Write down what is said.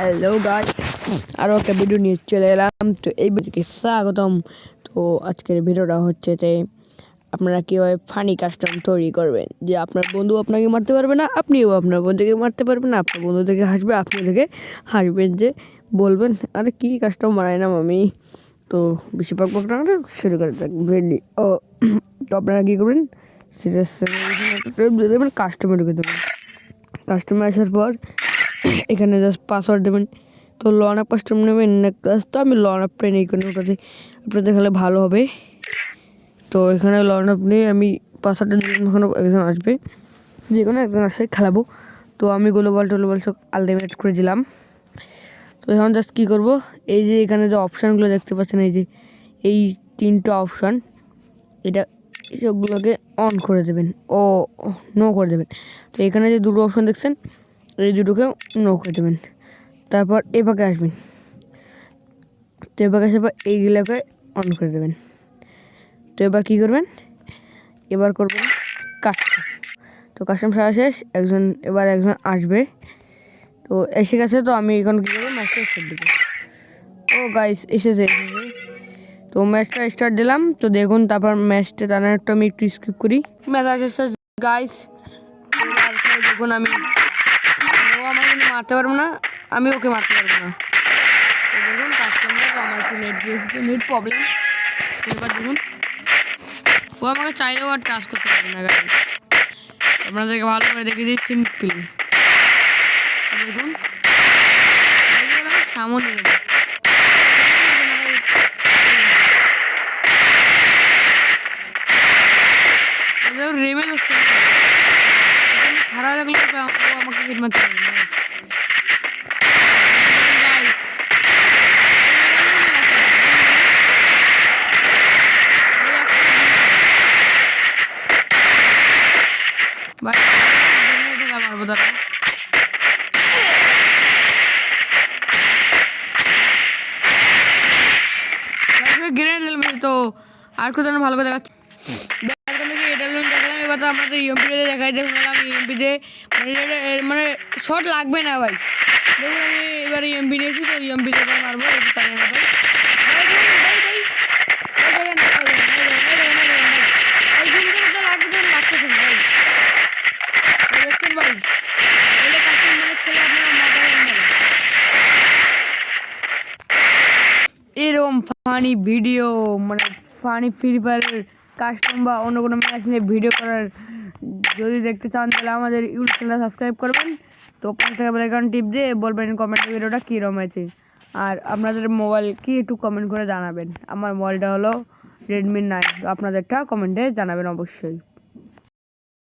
Hello guy আরও একটা video নিয়ে চলে এলাম। তো এই ভিডিওকে স্বাগতম। তো আজকের ভিডিওটা হচ্ছে যে, আপনারা কীভাবে ফানি কাস্টম তৈরি করবেন? যে আপনার বন্ধু আপনাকে মারতে পারবে না, আপনিও আপনার বন্ধুকে মারতে পারবেন না, আপনার বন্ধু থেকে হাসবে, আপনি থেকে হাসবেন যে বলবেন, আরে কী কাস্টম না আমি? তো বেশি পাক পাক শুরু করে দেবেন ও, তো আপনারা কী করবেন? সেটা দেবেন কাস্টমে ঢুকে দেবেন। কাস্টমার আসার পর এখানে জাস্ট পাসওয়ার্ড দেবেন। তো লন আপ কাস্টম নেবেন নেক্লাস তো আমি লন আপটা নেই কোনো কাছে আপনাদের দেখালে ভালো হবে। তো এখানে লন আপ নিয়ে আমি পাসওয়ার্ডটা দিলাম ওখানে একজন আসবে। যে কোনো একজন আসবে খেলাবো। তো আমি গ্লোবাল টোলোবাল সব আলটিমেট করে দিলাম। তো এখন জাস্ট কী করব? এই যে এখানে যে অপশানগুলো দেখতে পাচ্ছেন, এই যে, এই তিনটা অপশান এটা সবগুলোকে অন করে দেবেন, ও নো করে দেবেন। তো এখানে যে দুটো অপশান দেখছেন এই দুটোকে নো করে দেবেন। তারপর এ পাকে আসবেন। তো এবার আসার পর এইগুলোকে অন করে দেবেন। তো এবার কী করবেন? এবার করবেন কাস্টম তো কাস্টম সারা শেষ, একজন, এবার একজন আসবে। তো এসে গেছে তো আমি এখন কী করব? ম্যাচটা স্টার্ট দেবো। ও গাইস এসেছে তো ম্যাচটা স্টার্ট দিলাম। তো দেখুন, তারপর ম্যাচটা টানার আমি একটু স্কিপ করি। ম্যাচ আসে গাইস দেখুন আমি কিন্তু মারতে পারব না, আমি ওকে মারতে পারব না। দেখুন কাস্টমার আমার একটু নেট দিয়েছে নেট প্রবলেম এবার দেখুন, ও আমাকে চাইলেও আর টাচ করতে পারবে না গাড়ি আপনাদেরকে ভালো করে দেখে দিই সিম্পল দেখুন সামনে দেবো রেমেল হচ্ছে খারাপ লাগল তো ও আমাকে হিট মারতে পারবে না ভাই মারবো দাঁড়া গ্রেনেড এলমেন্ট তো আর কোথাও ভালো করে দেখাচ্ছে ব্যালকন থেকে এটা তো আমাদের ইএমপিতে দেখাই দেখুন আমি ইএমপিতে মানে মানে শর্ট লাগবে না ভাই দেখুন আমি এবার ইএমপি নিয়েছি তো ইএমপি থেকে মারবো মানে। এরকম ফানি ভিডিও মানে ফানি ফ্রি ফায়ারের কাস্টম বা অন্য কোনো ম্যাচ নিয়ে ভিডিও করার, যদি দেখতে চান, তাহলে আমাদের ইউটিউব চ্যানেল সাবস্ক্রাইব করবেন। তো পাঁচ টাকা বেলাইকন টিপ দিয়ে বলবেন কমেন্টে ভিডিওটা কীরকম আছে আর আপনাদের মোবাইল কি একটু কমেন্ট করে জানাবেন। আমার মোবাইলটা হলো রেডমি নাইন আপনাদেরটা কমেন্টে জানাবেন অবশ্যই।